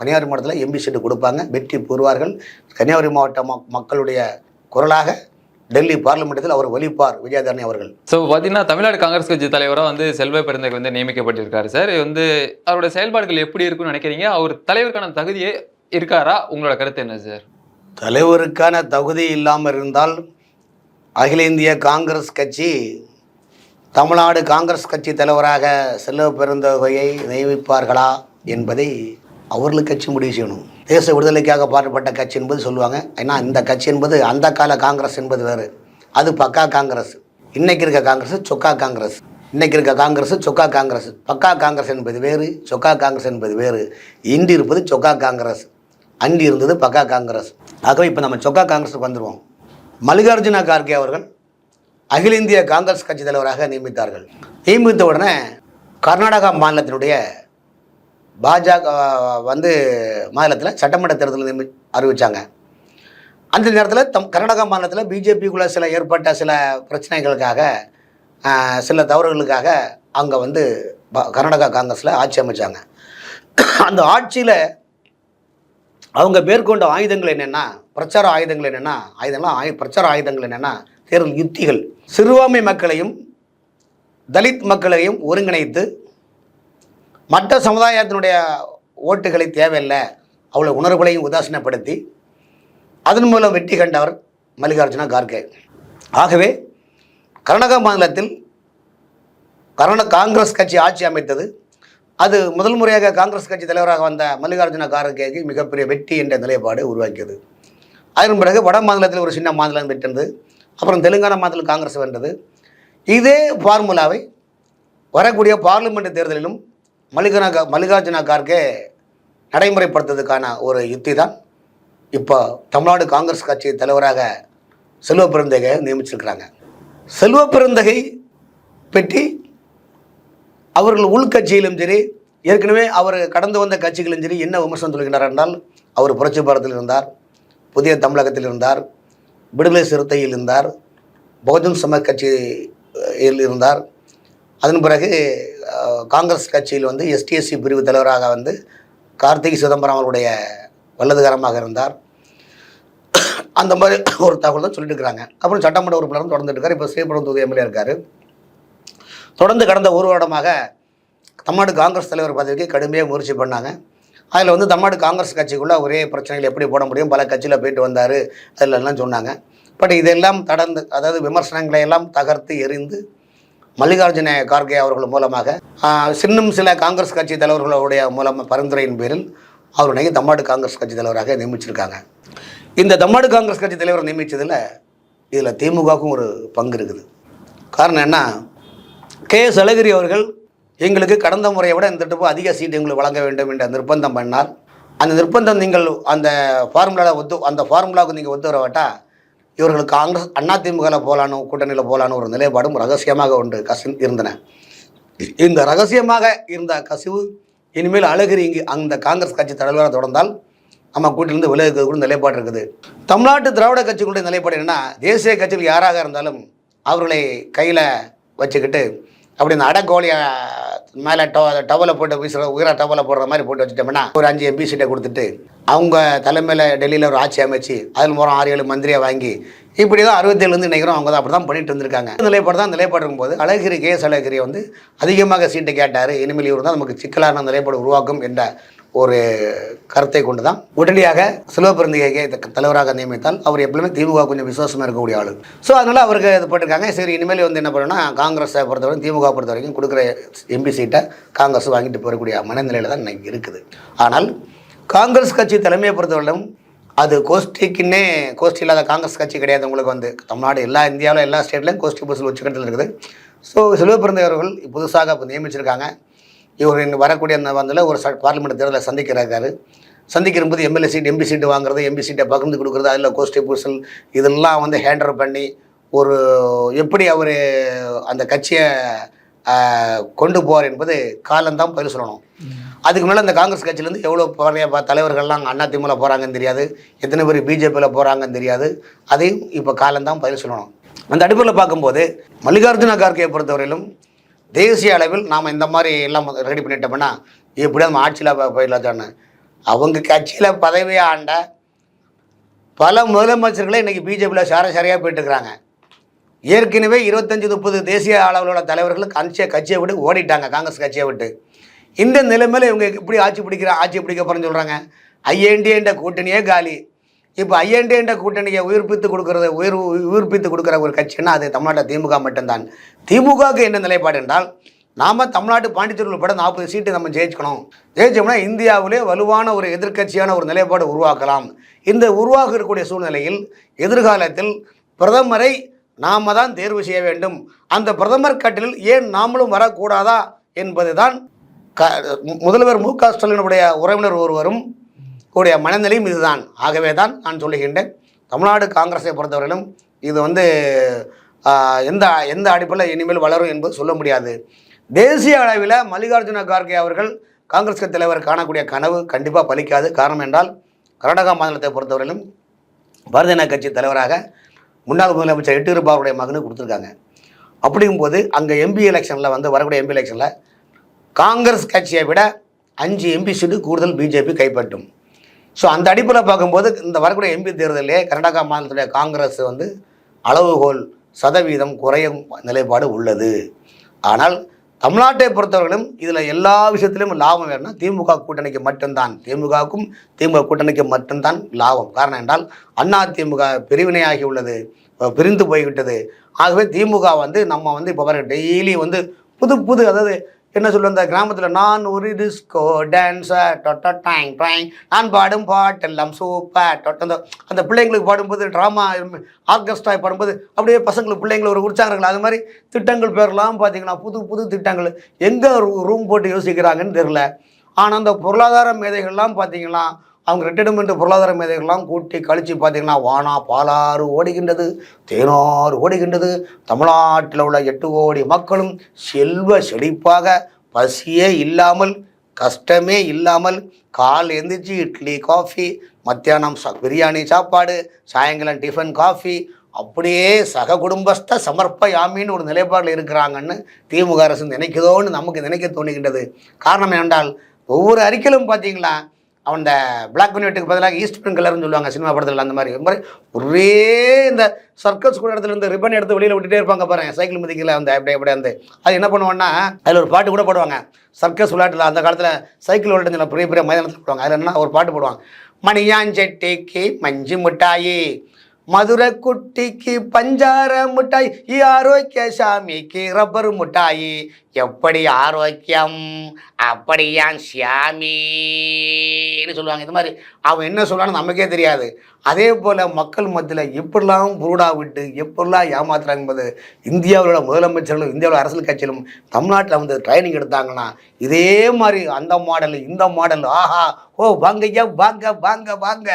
கன்னியாகுமரி மாவட்டத்தில் எம்பி சீட்டு கொடுப்பாங்க. வெற்றி பெறுவார்கள். கன்னியாகுமரி மாவட்ட மக்களுடைய குரலாக டெல்லி பார்லிமெண்டத்தில் அவர் ஒலிப்பார் விஜயதரணி அவர்கள். ஸோ பார்த்தீங்கன்னா தமிழ்நாடு காங்கிரஸ் கட்சி தலைவராக வந்து செல்வ பெருந்தகை வந்து நியமிக்கப்பட்டிருக்காரு சார். வந்து அவரோட செயல்பாடுகள் எப்படி இருக்குன்னு நினைக்கிறீங்க? அவர் தலைவருக்கான தகுதியே இருக்காரா? உங்களோட கருத்து என்ன சார்? தலைவருக்கான தகுதி இல்லாமல் இருந்தால் அகில இந்திய காங்கிரஸ் கட்சி தமிழ்நாடு காங்கிரஸ் கட்சி தலைவராக செல்வ பெருந்தொகையை நியமிப்பார்களா என்பதை அவர்களுக்கு கட்சி முடிவு செய்யணும். தேச விடுதலைக்காக பாடுபட்ட கட்சி என்பது சொல்லுவாங்க. ஏன்னா இந்த கட்சி என்பது அந்த கால காங்கிரஸ் என்பது வேறு. அது பக்கா காங்கிரஸ். இன்னைக்கு இருக்க காங்கிரஸ் சொக்கா காங்கிரஸ். இன்னைக்கு இருக்க காங்கிரஸ் சொக்கா காங்கிரஸ். பக்கா காங்கிரஸ் என்பது வேறு சொக்கா காங்கிரஸ் என்பது வேறு. இன்று இருப்பது சொக்கா காங்கிரஸ். அன்று இருந்தது பக்கா காங்கிரஸ். ஆகவே இப்போ நம்ம சொக்கா காங்கிரஸுக்கு வந்துடுவோம் மல்லிகார்ஜுன கார்கே அவர்கள் அகில இந்திய காங்கிரஸ் கட்சி தலைவராக நியமித்தார்கள். நியமித்த உடனே கர்நாடகா மாநிலத்தினுடைய பாஜக வந்து மாநிலத்தில் சட்டமன்ற தேர்தல் அறிவித்தாங்க அந்த நேரத்தில் தம் கர்நாடகா மாநிலத்தில் பிஜேபிக்குள்ளே சில ஏற்பட்ட சில பிரச்சனைகளுக்காக சில தவறுகளுக்காக அங்கே வந்து ப- கர்நாடகா காங்கிரஸில் ஆட்சி அமைச்சாங்க. அந்த ஆட்சியில் அவங்க மேற்கொண்ட ஆயுதங்கள் என்னென்னா பிரச்சார ஆயுதங்கள் என்னென்னா ஆயுதங்கள்லாம் ஆயு பிரச்சார ஆயுதங்கள் என்னென்னா தேர்தல் யுத்திகள். சிறுபான்மை மக்களையும் தலித் மக்களையும் ஒருங்கிணைத்து மற்ற சமுதாயத்தினுடைய ஓட்டுகளை தேவையில்லை அவ்வளோ உணர்வுகளையும் உதாசீனப்படுத்தி அதன் மூலம் வெற்றி கண்டவர் மல்லிகார்ஜுனா கார்கே. ஆகவே கர்நாடக மாநிலத்தில் கர்நாடக காங்கிரஸ் கட்சி ஆட்சி அமைத்தது அது முதல் முறையாக காங்கிரஸ் கட்சி தலைவராக வந்த மல்லிகார்ஜுன கார்கேக்கு மிகப்பெரிய வெற்றி என்ற நிலைப்பாடு உருவாக்கியது. அதன் பிறகு வட மாநிலத்தில் ஒரு சின்ன மாநிலம் வென்றது அப்புறம் தெலுங்கானா மாநிலத்தில் காங்கிரஸ் வென்றது. இதே ஃபார்முலாவை வரக்கூடிய பார்லிமெண்ட் தேர்தலிலும் மல்லிகனா மல்லிகார்ஜுன கார்கே நடைமுறைப்படுத்துறதுக்கான ஒரு யுத்தி தான். இப்போ தமிழ்நாடு காங்கிரஸ் கட்சி தலைவராக செல்வ பெருந்தகை நியமிச்சிருக்கிறாங்க. செல்வ பெருந்தகை பற்றி அவர்கள் உள்கட்சியிலும் சரி ஏற்கனவே அவர் கடந்து வந்த கட்சிகளும் சரி என்ன விமர்சனம் சொல்கிறார் என்றால் அவர் புரட்சி பாரத்தில் இருந்தார் புதிய தமிழகத்தில் இருந்தார் விடுதலை சிறுத்தையில் இருந்தார் பகுஜன் சமாஜ் கட்சியில் இருந்தார். அதன் பிறகு காங்கிரஸ் கட்சியில் வந்து எஸ்டிஎஸ்சி பிரிவு தலைவராக வந்து கார்த்திகை சிதம்பரம் அவருடைய வல்லதுகரமாக இருந்தார். அந்த மாதிரி ஒரு தகவல் தான் சொல்லிட்டு இருக்கிறாங்க அப்புறம் சட்டமன்ற உறுப்பினரும் தொடர்ந்துட்டு இருக்காரு. இப்போ ஸ்ரீபுரம் தொகுதி எம்எல்ஏ இருக்காரு. தொடர்ந்து கடந்த ஒரு வருடமாக தமிழ்நாடு காங்கிரஸ் தலைவர் பதவிக்கு கடுமையாக முயற்சி பண்ணாங்க. அதில் வந்து தமிழ்நாடு காங்கிரஸ் கட்சிக்குள்ளே ஒரே பிரச்சனைகள் எப்படி போட முடியும்? பல கட்சியில் போயிட்டு வந்தார். அதில் எல்லாம் சொன்னாங்க. பட் இதெல்லாம் தடந்து அதாவது விமர்சனங்களை எல்லாம் தகர்த்து எறிந்து மல்லிகார்ஜுன கார்கே அவர்கள் மூலமாக சின்னும் சில காங்கிரஸ் கட்சி தலைவர்களுடைய மூலமாக பரிந்துரையின் பேரில் அவர் தமிழ்நாடு காங்கிரஸ் கட்சி தலைவராக நியமிச்சிருக்காங்க. இந்த தமிழ்நாடு காங்கிரஸ் கட்சி தலைவர் நியமித்ததில் இதில் திமுகவுக்கும் ஒரு பங்கு இருக்குது. காரணம் என்ன? கே எஸ் அழகிரி அவர்கள் எங்களுக்கு கடந்த முறையை விட இந்த ட்ரிப்பு அதிக சீட் எங்களுக்கு வழங்க வேண்டும் என்ற நிர்பந்தம் பண்ணார். அந்த நிர்பந்தம் நீங்கள் அந்த ஃபார்முலாவில் ஒத்து அந்த ஃபார்முலாவுக்கு நீங்கள் ஒத்து வரவட்டால் இவர்கள் காங்கிரஸ் அண்ணா திமுகவில் போகலான்னு கூட்டணியில் போகலான்னு ஒரு நிலைப்பாடும் ரகசியமாக உண்டு கசி இருந்தன. இந்த ரகசியமாக இருந்த கசிவு இனிமேல் அழகிரி இங்கு அந்த காங்கிரஸ் கட்சி தலைவராக தொடர்ந்தால் நம்ம கூட்டிலிருந்து விலகுறது கூட நிலைப்பாடு இருக்குது. தமிழ்நாட்டு திராவிட கட்சிகளுடைய நிலைப்பாடு என்னென்னா தேசிய கட்சிகள் யாராக இருந்தாலும் அவர்களை கையில் வச்சுக்கிட்டு அப்படி இந்த அடக்கோழியை மேலே டவ டவலை போட்டு வீசுகிற உயிரா டவலை போடுற மாதிரி போட்டு வச்சுட்டோம்னா ஒரு அஞ்சு எம்பி சீட்டை கொடுத்துட்டு அவங்க தலைமையில் டெல்லியில் ஒரு ஆட்சி அமைச்சு அதில் மூலம் ஆறு ஏழு மந்திரியை வாங்கி இப்படி தான் அறுபத்தேழுலேருந்து நினைக்கிறோம் அவங்க தான் அப்படி தான் பண்ணிட்டு இருந்திருக்காங்க. நிலைப்பாடு தான் நிலைப்பாடு இருக்கும்போது அழகிரி கே எஸ் அழகிரி வந்து அதிகமாக சீட்டை கேட்டார். இனிமேல் இவர் தான் நமக்கு சிக்கலான நிலைப்பாடு உருவாக்கும் என்ற ஒரு கருத்தை கொண்டு தான் உடனடியாக சிலுவப்பெருந்திகையை தலைவராக நியமித்தால் அவர் எப்பவுமே திமுக கொஞ்சம் விசுவாசமாக இருக்கக்கூடிய ஆளு. ஸோ அதனால் அவருக்கு இது போட்டிருக்காங்க. சரி இனிமேல் வந்து என்ன பண்ணணும்னா காங்கிரஸை பொறுத்தவரைக்கும் திமுக பொறுத்த வரைக்கும் கொடுக்குற எம்பி சீட்டை காங்கிரஸ் வாங்கிட்டு போகக்கூடிய மனநிலையில் தான் இன்னைக்கு இருக்குது. ஆனால் காங்கிரஸ் கட்சி தலைமையை பொறுத்தவரையிலும் அது கோஷ்டிக்குன்னே கோஷ்டி இல்லாத காங்கிரஸ் கட்சி கிடையாது உங்களுக்கு வந்து. தமிழ்நாடு எல்லா இந்தியாவில் எல்லா ஸ்டேட்லையும் கோஷ்டி பஸ்ஸில் உச்சக்கட்டத்தில் இருக்குது. ஸோ சிலுவப்பிறந்தை பிறந்தவர்கள் புதுசாக இப்போ நியமிச்சிருக்காங்க. இவர் இங்க வரக்கூடிய அந்த வந்தில் ஒரு பார்லிமெண்ட் தேர்தலை சந்திக்கிறாரு. சந்திக்கிற போது எம்எல்ஏ சீட் எம்பி சீட்டு வாங்குறது எம்பி சீட்டை பகிர்ந்து கொடுக்குறது அதில் கோஷ்டி பூசல் இதெல்லாம் வந்து ஹேண்டர் பண்ணி ஒரு எப்படி அவர் அந்த கட்சியை கொண்டு போவார் என்பது காலம்தான் பதில் சொல்லணும். அதுக்கு மேலே அந்த காங்கிரஸ் கட்சியிலேருந்து எவ்வளோ பழைய தலைவர்கள்லாம் அதிமுக போகிறாங்கன்னு தெரியாது. எத்தனை பேர் பிஜேபியில் போகிறாங்கன்னு தெரியாது. அதையும் இப்போ காலம்தான் பதில் சொல்லணும். அந்த அடிப்படையில் பார்க்கும்போது மல்லிகார்ஜுன கார்கேயை பொறுத்தவரையிலும் தேசிய அளவில் நாம் இந்த மாதிரி எல்லாம் ரெடி பண்ணிட்டோம்னா எப்படியும் நம்ம ஆட்சியில் போயிடலாச்சான்னு அவங்க கட்சியில் பதவியை ஆண்ட பல முதலமைச்சர்களே இன்றைக்கி பிஜேபியில் சார சாரையாக போயிட்டு ஏற்கனவே இருபத்தஞ்சி முப்பது தேசிய அளவில் உள்ள தலைவர்கள் கட்சியை கட்சியை விட்டு ஓடிட்டாங்க காங்கிரஸ் கட்சியை விட்டு. இந்த நிலைமையில் இவங்க எப்படி ஆட்சி பிடிக்கிற ஆட்சி பிடிக்க போகிறேன்னு சொல்கிறாங்க ஐஏஎன்டிஎன்ட கூட்டணியே காலி. இப்போ ஐஎன்டி என்ற கூட்டணியை உயிர்ப்பித்து கொடுக்கறத உயிர் உயிர்ப்பித்து கொடுக்குற ஒரு கட்சின்னா அது தமிழ்நாட்டில் திமுக மட்டும்தான். திமுகவுக்கு என்ன நிலைப்பாடு என்றால் நாம் தமிழ்நாட்டு பாண்டிச்சேரி உட்பட நாற்பது சீட்டு நம்ம ஜெயிச்சுக்கணும். ஜெயிச்சோம்னா இந்தியாவிலே வலுவான ஒரு எதிர்க்கட்சியான ஒரு நிலைப்பாடு உருவாக்கலாம். இந்த உருவாக இருக்கக்கூடிய சூழ்நிலையில் எதிர்காலத்தில் பிரதமரை நாம தான் தேர்வு செய்ய வேண்டும். அந்த பிரதமர் கட்டிலில் ஏன் நாமளும் வரக்கூடாதா என்பதுதான் க முதல்வர் மு க ஸ்டாலினுடைய உறவினர் ஒருவரும் கூடிய மனநிலையும் இதுதான். ஆகவே தான் நான் சொல்லுகின்றேன். தமிழ்நாடு காங்கிரஸை பொறுத்தவரையிலும் இது வந்து எந்த எந்த அடிப்படையில் இனிமேல் வளரும் என்பது சொல்ல முடியாது. தேசிய அளவில் மல்லிகார்ஜுன கார்கே அவர்கள் காங்கிரஸ் தலைவர் காணக்கூடிய கனவு கண்டிப்பாக பலிக்காது. காரணம் என்றால் கர்நாடகா மாநிலத்தை பொறுத்தவரையிலும் பாரதிய ஜனதா கட்சி தலைவராக முன்னாள் முதலமைச்சர் எட்டு அவருடைய மகனுக்கு கொடுத்துருக்காங்க. அப்படிங்கும்போது அங்கே எம்பி எலெக்ஷனில் வந்து வரக்கூடிய எம்பி எலெக்ஷனில் காங்கிரஸ் கட்சியை விட அஞ்சு எம்பி சீட்டு கூடுதல் பிஜேபி கைப்பற்றும். ஸோ அந்த அடிப்படையில் பார்க்கும்போது இந்த வரக்கூடிய எம்பி தேர்தலிலே கர்நாடகா மாநிலத்துடைய காங்கிரஸ் வந்து அளவுகோல் சதவீதம் குறையும் நிலைப்பாடு உள்ளது. ஆனால் தமிழ்நாட்டை பொறுத்தவர்களும் இதில் எல்லா விஷயத்திலும் லாபம் வேணும்னா திமுக கூட்டணிக்கு மட்டும்தான். திமுகவுக்கும் திமுக கூட்டணிக்கு மட்டும்தான் லாபம். காரணம் என்றால் அண்ணா திமுக பிரிவினையாகி உள்ளது. பிரிந்து போய்விட்டது. ஆகவே திமுக வந்து நம்ம வந்து இப்போ பாருங்கள் டெய்லி வந்து புது புது அதாவது என்ன சொல்லுவோம் அந்த கிராமத்தில்? நான் ஒரு டிஸ்கோ டான்ஸர் டொட்ட டாங் டாங். நான் பாடும் பாட்டெல்லாம் சூப்பர் டொட்ட அந்த அந்த பிள்ளைங்களுக்கு பாடும்போது ட்ராமா ஆர்கெஸ்ட்ரா பாடும்போது அப்படியே பசங்களுக்கு பிள்ளைங்களை ஒரு உற்சாகங்கள். அது மாதிரி திட்டங்கள் பேர்லாம் பார்த்தீங்கன்னா புது புது திட்டங்கள். எங்கே ரூம் போட்டு யோசிக்கிறாங்கன்னு தெரில ஆனால் அந்த பொருளாதார மேதைகள்லாம் பார்த்தீங்கன்னா அவங்க ரிட்டைர்மெண்ட் பொருளாதார மேதைகள்லாம் கூட்டி கழித்து பார்த்தீங்கன்னா வானா பாலாறு ஓடுகின்றது தேனாறு ஓடுகின்றது. தமிழ்நாட்டில் உள்ள எட்டு கோடி மக்களும் செல்வ செழிப்பாக பசியே இல்லாமல் கஷ்டமே இல்லாமல் கால் எந்திரிச்சு இட்லி காஃபி மத்தியானம் ச பிரியாணி சாப்பாடு சாயங்காலம் டிஃபன் காஃபி அப்படியே சக குடும்பஸ்த சமர்ப்ப யாமின்னு ஒரு நிலைப்பாடில் இருக்கிறாங்கன்னு திமுக அரசு நினைக்குதோன்னு நமக்கு நினைக்க தோணுகின்றது. காரணம் என்றால் ஒவ்வொரு அறிக்கையிலும் பார்த்தீங்களா அவன் இந்த பிளாக் அண்ட் ஒயிட்டுக்கு பதிலாக ஈஸ்ட் பெண் கலர்னு சொல்லுவாங்க சினிமா படத்தில் அந்த மாதிரி. மாதிரி ஒரே இந்த சர்க்கஸ் கூட இடத்துல இருந்து ரிப்பன் எடுத்து வெளியில் விட்டுட்டே இருப்பாங்க பாருங்க சைக்கிள் மிதிக்கல அந்த அப்படியே அப்படியே வந்து. அது என்ன பண்ணுவோன்னா அதில் ஒரு பாட்டு கூட போடுவாங்க. சர்க்கஸ் விளையாட்டில் அந்த காலத்தில் சைக்கிள் விளையாட்டு பெரிய பெரிய மைதானத்தில் போடுவாங்க. அதில் என்ன ஒரு பாட்டு போடுவாங்க. மணியாஞ்செட்டிக்கு மஞ்சு மிட்டாயி மதுரை குட்டிக்கு பஞ்சார மிட்டாய் ஆரோக்கிய சாமிக்கு ரப்பர் மிட்டாயி. எப்படி ஆரோக்கியம்? அப்படியான் சாமின்னு சொல்லுவாங்க. இந்த மாதிரி அவன் என்ன சொல்றான்னு நமக்கே தெரியாது. அதே போல் மக்கள் மத்தியில் எப்படிலாம் புருடா விட்டு எப்படிலாம் ஏமாத்துறாங்க என்பது இந்தியாவோட முதலமைச்சர்களும் இந்தியாவோட அரசியல் கட்சியிலும் தமிழ்நாட்டில் வந்து ட்ரைனிங் எடுத்தாங்கன்னா இதே மாதிரி அந்த மாடல் இந்த மாடல் ஆஹா ஓ வாங்க ஐயா வாங்க வாங்க வாங்க.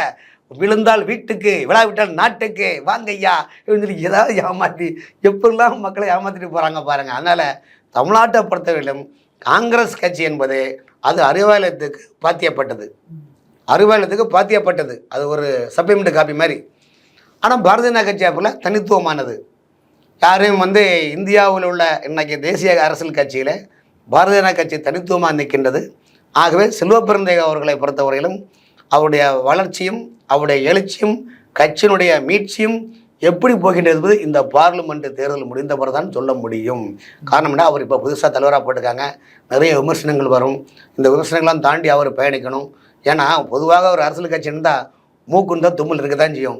விழுந்தால் வீட்டுக்கு விழாவிட்டால் நாட்டுக்கு வாங்க ஐயா அப்படின்னு சொல்லி ஏதாவது ஏமாற்றி எப்படிலாம் மக்களை ஏமாற்றிட்டு போகிறாங்க பாருங்கள் அதனால் தமிழ்நாட்டை பொறுத்தவரையிலும் காங்கிரஸ் கட்சி என்பது அது அறிவாலயத்துக்கு பாத்தியப்பட்டது. அறிவாலயத்துக்கு பாத்தியப்பட்டது. அது ஒரு சப்ளிமெண்ட் காப்பி மாதிரி. ஆனால் பாரதிய ஜனதா கட்சி போல் தனித்துவமானது. யாரையும் வந்து இந்தியாவில் உள்ள இன்றைக்கி தேசிய அரசியல் கட்சியில் பாரதிய ஜனதா கட்சி தனித்துவமாக நிற்கின்றது ஆகவே செல்வப்பிறந்தை அவர்களை பொறுத்தவரையிலும் அவருடைய வளர்ச்சியும் அவருடைய எழுச்சியும் கட்சியினுடைய மீட்சியும் எப்படி போகின்றது என்பது இந்த பார்லிமெண்ட் தேர்தல் முடிந்த பிறகுதான் சொல்ல முடியும். காரணம் என்ன? அவர் இப்போ புதுசாக தலைவராக போட்டிருக்காங்க. நிறைய விமர்சனங்கள் வரும். இந்த விமர்சனங்கள்லாம் தாண்டி அவர் பயணிக்கணும். ஏன்னா பொதுவாக ஒரு அரசியல் கட்சி இருந்தால் மூக்குண்டா தும்மல் இருக்க தான் செய்யும்.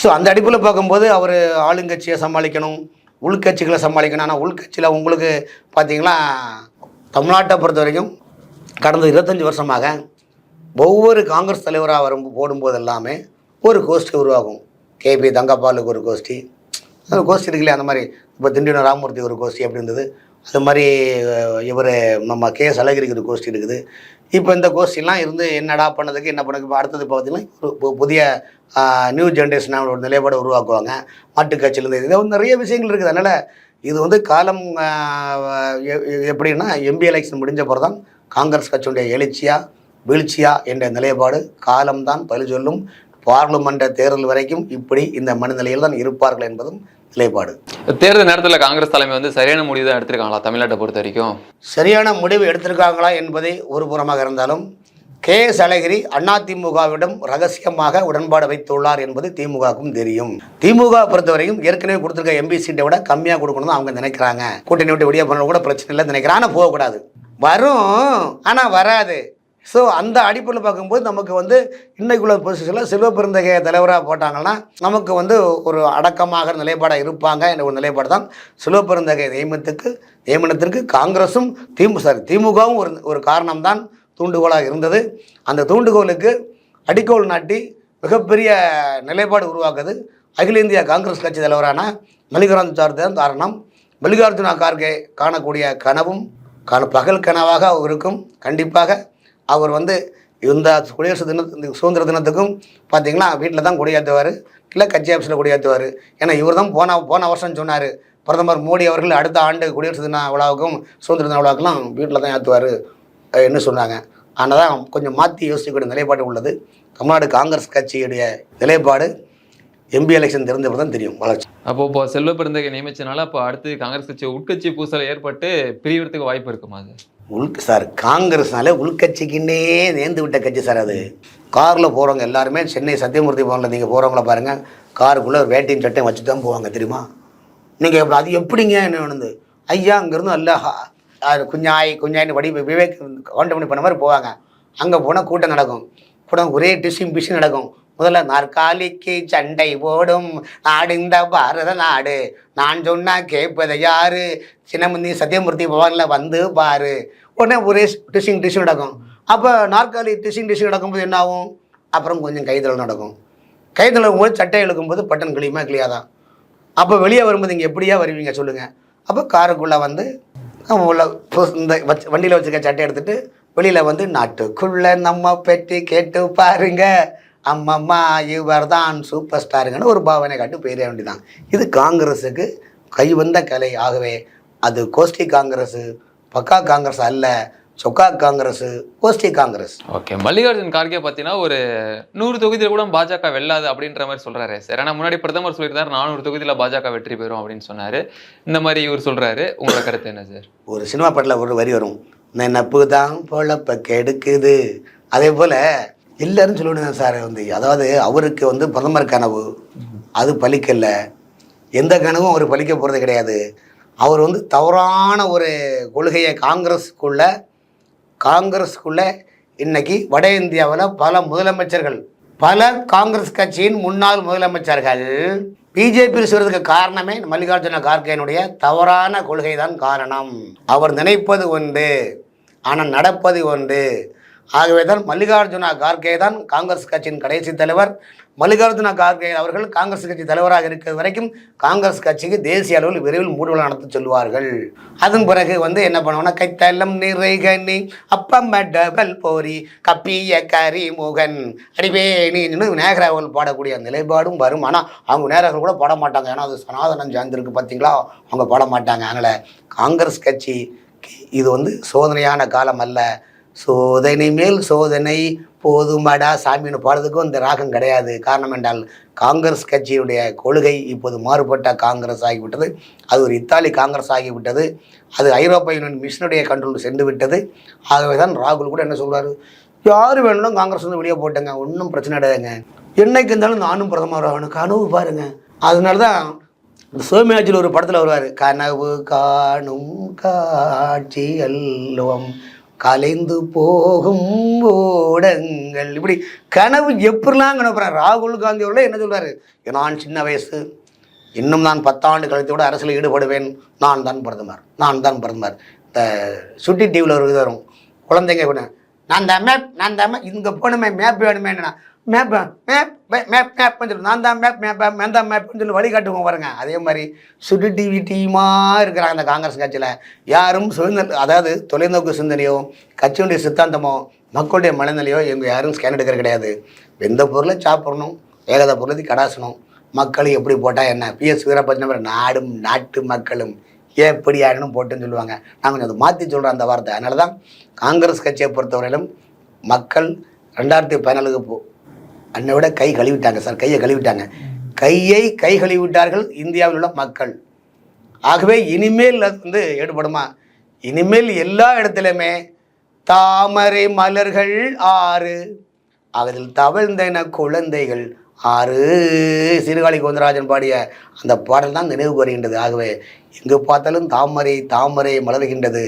ஸோ அந்த அடிப்பில் பார்க்கும்போது அவர் ஆளுங்கட்சியை சமாளிக்கணும் உள்கட்சிகளை சமாளிக்கணும். ஆனால் உள்கட்சியில் உங்களுக்கு பார்த்திங்கன்னா தமிழ்நாட்டை பொறுத்த வரைக்கும் கடந்த இருபத்தஞ்சி வருஷமாக ஒவ்வொரு காங்கிரஸ் தலைவராக வரும் போடும்போது எல்லாமே ஒரு கோஷ்டி உருவாகும். கேபி தங்கப்பாலுக்கு ஒரு கோஷ்டி. அந்த கோஷ்டி இருக்குல்லையா அந்த மாதிரி. இப்போ திண்டிவனம் ராமமூர்த்தி ஒரு கோஷ்டி அப்படி இருந்தது. அது மாதிரி இவர் நம்ம கே. எஸ் அழகிரிக்கு ஒரு கோஷ்டி இருக்குது. இப்போ இந்த கோஷ்டிலாம் இருந்து என்னடா பண்ணதுக்கு என்ன பண்ணதுக்கு இப்போ அடுத்தது பார்த்தீங்கன்னா ஒரு பு- புதிய நியூ ஜென்ரேஷனாக ஒரு நிலைப்பாடு உருவாக்குவாங்க. மாட்டுக் கட்சியிலேருந்து இது வந்து நிறைய விஷயங்கள் இருக்குது. அதனால் இது வந்து காலம் எப்படின்னா எம்பி எலெக்ஷன் முடிஞ்ச பிறகு தான் காங்கிரஸ் கட்சியுடைய எழுச்சியா வீழ்ச்சியா என்ற நிலைப்பாடு காலம்தான் பதில் சொல்லும். பார்லிமெண்ட் தேர்தல் வரைக்கும் இப்படி இந்த மனநிலையில் தான் இருப்பார்கள் என்பதும் நிலைப்பாடு. தேர்தல் நேரத்தில் காங்கிரஸ் தலைமை வந்து சரியான முடிவு தான் எடுத்திருக்காங்களா தமிழ்நாட்டை பொறுத்த வரைக்கும்? சரியான முடிவு எடுத்திருக்காங்களா என்பதே ஒரு புறமாக இருந்தாலும் கே எஸ் அழகிரி அதிமுகவிடம் ரகசியமாக உடன்பாடு வைத்துள்ளார் என்பது திமுகவுக்கும் தெரியும். திமுக பொறுத்தவரையும் ஏற்கனவே கொடுத்துருக்க எம்பி சீட்டை விட கம்மியாக கொடுக்கணும் அவங்க நினைக்கிறாங்க. கூட்டணி விட்டு வெளியே பண்ண கூட பிரச்சனை இல்லை நினைக்கிறாங்க. ஆனால் போகக்கூடாது. வரும். ஆனால் வராது. ஸோ அந்த அடிப்படையில் பார்க்கும்போது நமக்கு வந்து இன்னைக்குள்ள பொசிஷனில் சிவபெருந்தகைய தலைவராக போட்டாங்கன்னா நமக்கு வந்து ஒரு அடக்கமாக நிலைப்பாடாக இருப்பாங்க என்ற ஒரு நிலைப்பாடு தான் சிவபெருந்தகை நியமனத்துக்கு நியமனத்திற்கு காங்கிரஸும் திமு சாரி திமுகவும் ஒரு ஒரு காரணம்தான் தூண்டுகோலாக இருந்தது. அந்த தூண்டுகோலுக்கு அடிக்கோல் நாட்டி மிகப்பெரிய நிலைப்பாடு உருவாக்குது. அகில இந்திய காங்கிரஸ் கட்சி தலைவரான மல்லிகார்ஜுன் சார் தான் காரணம். மல்லிகார்ஜுனா கார்கே காணக்கூடிய கனவும் கன பகல் கனவாக இருக்கும். கண்டிப்பாக அவர் வந்து இந்த குடியரசு தின சுதந்திர தினத்துக்கும் பார்த்தீங்கன்னா வீட்டில் தான் கொடியாற்றுவார் இல்லை கட்சி ஆஃபீஸில் கொடியாற்றுவார். ஏன்னா இவர் தான் போன போன வருஷம் சொன்னார். பிரதமர் மோடி அவர்கள் அடுத்த ஆண்டு குடியரசு தின விழாவுக்கும் சுதந்திர தின விழாவுக்கெல்லாம் வீட்டில் தான் ஏற்றுவார் என்ன சொன்னாங்க. ஆனால் தான் கொஞ்சம் மாற்றி யோசிக்கக்கூடிய நிலைப்பாடு உள்ளது. தமிழ்நாடு காங்கிரஸ் கட்சியுடைய நிலைப்பாடு எம்பி எலெக்ஷன் தெரிஞ்சப்போ தான் தெரியும் வளர்ச்சி. அப்போ இப்போ செல்வ பிறந்தகை நியமிச்சனால அப்போ அடுத்து காங்கிரஸ் கட்சி உட்கட்சி பூசல் ஏற்பட்டு பிரியறதுக்கு வாய்ப்பு இருக்குமா அது? உள் சார் காங்கிரஸ்னாலே உள்கட்சிக்குன்னே நேர்ந்து விட்ட கட்சி சார் அது. காரில் போகிறவங்க எல்லாருமே சென்னை சத்தியமூர்த்தி பவனில் நீங்கள் போகிறவங்கள பாருங்கள் காருக்குள்ளே ஒரு வேட்டையும் சட்டையும் வச்சு தான் போவாங்க தெரியுமா? நீங்கள் அது எப்படிங்க என்ன வேணுது ஐயா அங்கேருந்து அல்ல குஞ்சாய் குஞ்சாயின்னு வடி விவேக் கவுண்டமணி பண்ண மாதிரி போவாங்க. அங்கே போனால் கூட்டம் நடக்கும். கூட ஒரே டிஷ்யூம் பிஷும் நடக்கும். முதல்ல நாற்காலிக்கு சண்டை ஓடும் நாடு இந்த பாரத நாடு. நான் சொன்னா கேட்பதை யாரு? சின்னமந்தி சத்தியமூர்த்தி பவனில் வந்து பாரு. உடனே ஒரே டிஷிங் டிஷிங் நடக்கும். அப்போ நாற்காலி டிஷிங் டிஷிங் நடக்கும்போது என்ன ஆகும்? அப்புறம் கொஞ்சம் கைதல் நடக்கும். கைதல் போது சட்டை இழுக்கும்போது பட்டன் கிளியுமா தான் அப்போ வெளியே வரும்போது இங்கே எப்படியா வருவீங்க சொல்லுங்கள் அப்போ காருக்குள்ளே வந்து உள்ள இந்த வச்சு வண்டியில் வச்சுருக்க சட்டை எடுத்துகிட்டு வெளியில் வந்து நாட்டுக்குள்ளே நம்ம பெட்டி கேட்டு பாருங்கள் அம்மம்மா இவர் தான் சூப்பர் ஸ்டாருங்கன்னு ஒரு பாவனை காட்டி போயிட வேண்டியதான் இது காங்கிரஸுக்கு கைவந்த கலை. ஆகவே அது கோஷ்டி காங்கிரஸ் பக்கா காங்கிரஸ் அல்ல சொக்கா காங்கிரஸ் கோஷ்டி காங்கிரஸ். ஓகே மல்லிகார்ஜுன் கார்கே பார்த்தீங்கன்னா ஒரு நூறு தொகுதியில் கூட பாஜக வெல்லாது அப்படின்ற மாதிரி சொல்றாரு. சார் ஏன்னா முன்னாடி பிரதமர் சொல்லியிருந்தாரு நானூறு தொகுதியில் பாஜக வெற்றி பெறும் அப்படின்னு சொன்னாரு. இந்த மாதிரி இவர் சொல்றாரு. உங்களோட கருத்து என்ன சார்? ஒரு சினிமா பாட்டில் ஒரு வரி வரும். நினப்பு தான் பொழப்ப கெடுக்குது. அதே போல் எல்லாரும் சொல்லணும் சார் வந்து அதாவது அவருக்கு வந்து பிரதமர் கனவு அது பலிக்கல எந்த கனவும் அவர் பலிக்க போகிறது கிடையாது. அவர் வந்து தவறான ஒரு கொள்கையை காங்கிரஸுக்குள்ள காங்கிரஸுக்குள்ள இன்னைக்கு வட இந்தியாவில் பல முதலமைச்சர்கள் பல காங்கிரஸ் கட்சியின் முன்னாள் முதலமைச்சர்கள் பிஜேபியில் சொல்றதுக்கு காரணமே மல்லிகார்ஜுன கார்கேனுடைய தவறான கொள்கை தான் காரணம். அவர் நினைப்பது ஒன்று ஆனால் நடப்பது ஒன்று ஆகவே தான் மல்லிகார்ஜுனா கார்கே தான் காங்கிரஸ் கட்சியின் கடைசி தலைவர். மல்லிகார்ஜுனா கார்கே அவர்கள் காங்கிரஸ் கட்சி தலைவராக இருக்கிற வரைக்கும் காங்கிரஸ் கட்சிக்கு தேசிய அளவில் விரைவில் மூடுவிழா நடத்த சொல்வார்கள். அதன் பிறகு வந்து என்ன பண்ணுவோம்னா கைத்தலம் நிறைகனி அப்பம்ம டபல் போரி கப்பிய கரி முகன் அடிவேணின்னு நேகராவல் பாடக்கூடிய நிலைப்பாடும் வரும். ஆனால் அவங்க நேரர்கள் கூட பாட மாட்டாங்க. ஏன்னா அது சனாதனம் சார்ந்திருக்கு பார்த்தீங்களா அவங்க பாட மாட்டாங்க. அதனால் காங்கிரஸ் கட்சி இது வந்து சோதனையான காலம் அல்ல. சோதனை மேல் சோதனை போதுமாடா சாமின்னு பாடுறதுக்கும் இந்த ராகம் கிடையாது. காரணம் என்றால் காங்கிரஸ் கட்சியுடைய கொள்கை இப்போது மாறுபட்ட காங்கிரஸ் ஆகிவிட்டது. அது ஒரு இத்தாலி காங்கிரஸ் ஆகிவிட்டது. அது ஐரோப்பா யூனியன் மிஷினுடைய கண்ட்ரோல் சென்று விட்டது. ஆகவே தான் ராகுல் கூட என்ன சொல்கிறார் யார் வேணாலும் காங்கிரஸ் வந்து வெளியே போட்டேங்க ஒன்றும் பிரச்சனை கிடையாதுங்க. என்னைக்கு இருந்தாலும் நானும் பிரதமர் ஆகணும். கனவு பாருங்க. அதனால தான் இந்த சோமியாஜில் ஒரு படத்தில் வருவார் கனவு காணும் காட்சி அல்லவம் கலைந்து போகும் ஓடங்கள். இப்படி கனவு எப்படிலாம் கனவுறார் ராகுல் காந்தி அவர்கள் என்ன சொல்றாரு? நான் சின்ன வயசு. இன்னும் நான் பத்தாண்டு கழித்து கூட அரசியல் ஈடுபடுவேன். நான் தான் பிரதமர். நான் தான் பிரதமர். இந்த சுட்டி டிவியில் ஒரு இது வரும். குழந்தைங்க கூட நான் தான் மேப் நான் தான் மேப் இங்கே போகணுமே மேப் வேணுமே மேப் மேப் மேப் மேப் சொல்லி. நான் தான் மேப் மேப் நான் தான் மேப்னு சொல்லி வழிகாட்டுவோம் பாருங்க. அதே மாதிரி சுடு டிவி டீமாக இருக்கிறாங்க அந்த காங்கிரஸ் கட்சியில். யாரும் சுதந்திர அதாவது தொலைநோக்கு சிந்தனையோ கட்சியுடைய சித்தாந்தமோ மக்களுடைய மனநிலையோ எங்கள் யாரும் ஸ்கேன் எடுக்கிற கிடையாது. எந்த பொருளை சாப்பிடணும் ஏகத பொருளை கடாசணும். மக்கள் எப்படி போட்டால் என்ன? பிஎஸ் வீரபத்மன் நாடும் நாட்டு மக்களும் எப்படி ஆடணும் போட்டுன்னு சொல்லுவாங்க. நான் கொஞ்சம் அதை மாற்றி சொல்கிறேன் அந்த வார்த்தை. அதனால தான் காங்கிரஸ் கட்சியை பொறுத்தவரையிலும் மக்கள் ரெண்டாயிரத்தி பதினாலுக்கு போ அன்னை விட கை கழுவிட்டாங்க சார் கையை கழுவிட்டாங்க. கையை கை கழுவிட்டார்கள் இந்தியாவில் உள்ள மக்கள். ஆகவே இனிமேல் அது வந்து ஈடுபடுமா இனிமேல் எல்லா இடத்துலையுமே தாமரை மலர்கள் ஆறு அதில் தவழ்ந்தன குழந்தைகள் ஆறு. சீர்காழி கோந்தராஜன் பாடிய அந்த பாடல் தான் நினைவு கூறுகின்றது. ஆகவே எங்கு பார்த்தாலும் தாமரை தாமரை மலர்கின்றது.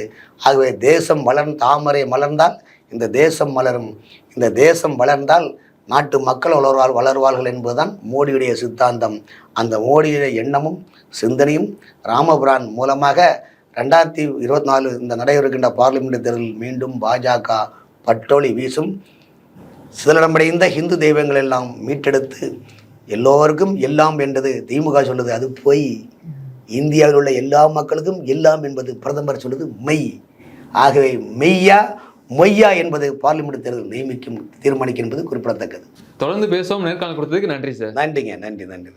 ஆகவே தேசம் வளர் தாமரை மலர்ந்தால் இந்த தேசம் மலரும் இந்த தேசம் வளர்ந்தால் நாட்டு மக்கள் வளர்வாள் வளர்வார்கள் என்பதுதான் மோடியுடைய சித்தாந்தம். அந்த மோடியுடைய எண்ணமும் சிந்தனையும் ராமபுரான் மூலமாக ரெண்டாயிரத்தி இருபத்தி நாலு இந்த நடைபெறுகின்ற பார்லிமெண்ட் தேர்தலில் மீண்டும் பாஜக பட்டோலி வீசும். சிதலமடைந்த ஹிந்து தெய்வங்கள் எல்லாம் மீட்டெடுத்து எல்லோருக்கும் எல்லாம் என்றது திமுக சொல்லுது அது பொய். இந்தியாவில் உள்ள எல்லா மக்களுக்கும் எல்லாம் என்பது பிரதமர் சொல்லுது மெய். ஆகவே மெய்யா மொய்யா என்பது பார்லிமெண்ட் தேர்தல் நியமிக்கும் தீர்மானிக்கும் என்பது குறிப்பிடத்தக்கது. தொடர்ந்து பேசுவோம். நேர்காணல் கொடுத்ததுக்கு நன்றி சார். நன்றிங்க நன்றி நன்றி.